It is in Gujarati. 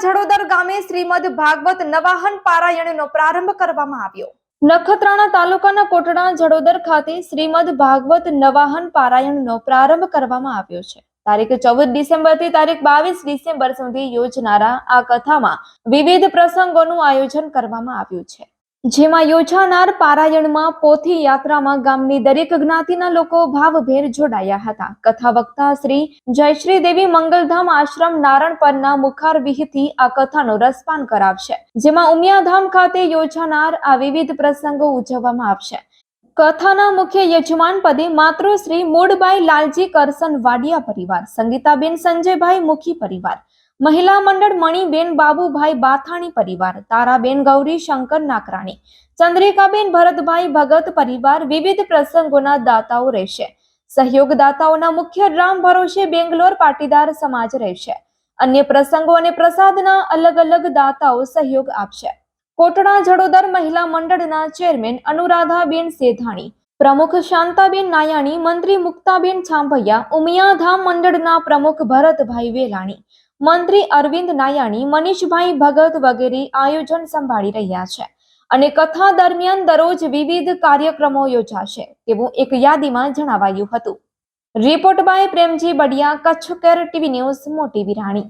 જડોદર ગામે શ્રીમદ ભાગવત નવાહન પારાયણનો પ્રારંભ કરવામાં આવ્યો. નખત્રાણા તાલુકાના કોટડા જડોદર ખાતે શ્રીમદ ભાગવત નવાહન પારાયણનો પ્રારંભ કરવામાં આવ્યો છે. તારીખ ચૌદ ડિસેમ્બરથી તારીખ બાવીસ ડિસેમ્બર સુધી યોજનારા આ કથામાં વિવિધ પ્રસંગોનું આયોજન કરવામાં આવ્યું છે. જેમાં યોજાનાર પારાયણમાં પોથી યાત્રામાં ગામની દરેક જ્ઞાતિના લોકો ભાવભેર જોડાયા હતા. કથા વક્તા શ્રી જયશ્રી દેવી મંગલધામ આશ્રમ નારણ પરના મુખાર વિહીથી આ કથાનો રસપાન કરાવશે, જેમાં ઉમિયાધામ ખાતે યોજાનાર આ વિવિધ પ્રસંગો ઉજવવામાં આવશે. કથાના મુખ્ય યજમાન પદે માતૃશ્રી મૂળબાઈ લાલજી કરસન વાડિયા પરિવાર, સંગીતાબેન સંજયભાઈ મુખી પરિવાર મહિલા મંડળ મણીબેન બાબુભાઈ બાથાણી પરિવાર, તારાબેન ગૌરી, શંકર નાકરાણી, ચંદ્રિકાબેન ભરતભાઈ ભગત પરિવાર વિવિધ પ્રસંગોના દાતાઓ રહેશે. સહયોગદાતાઓના મુખ્ય રામ ભરોસે બેંગ્લોર પાટીદાર સમાજ રહેશે. અન્ય પ્રસંગો અને પ્રસાદના અલગ અલગ દાતાઓ સહયોગ આપશે. કોટડા જડોદર મહિલા મંડળના ચેરમેન અનુરાધાબેન સેધાણી, પ્રમુખ શાંતાબેન નાયાણી, મંત્રી મુક્તાબેન છાંભૈયા, ઉમિયાધામ મંડળના પ્રમુખ ભરતભાઈ વેલાણી મંત્રી અરવિંદ નાયાણી, મનીષભાઈ ભગત વગેરે આયોજન સંભાળી રહ્યા છે અને કથા દરમિયાન દરરોજ વિવિધ કાર્યક્રમો યોજાશે તેવું એક યાદીમાં જણાવાયું હતું. Report by Premji Badiya, Kutch care TV news, Moti Virani.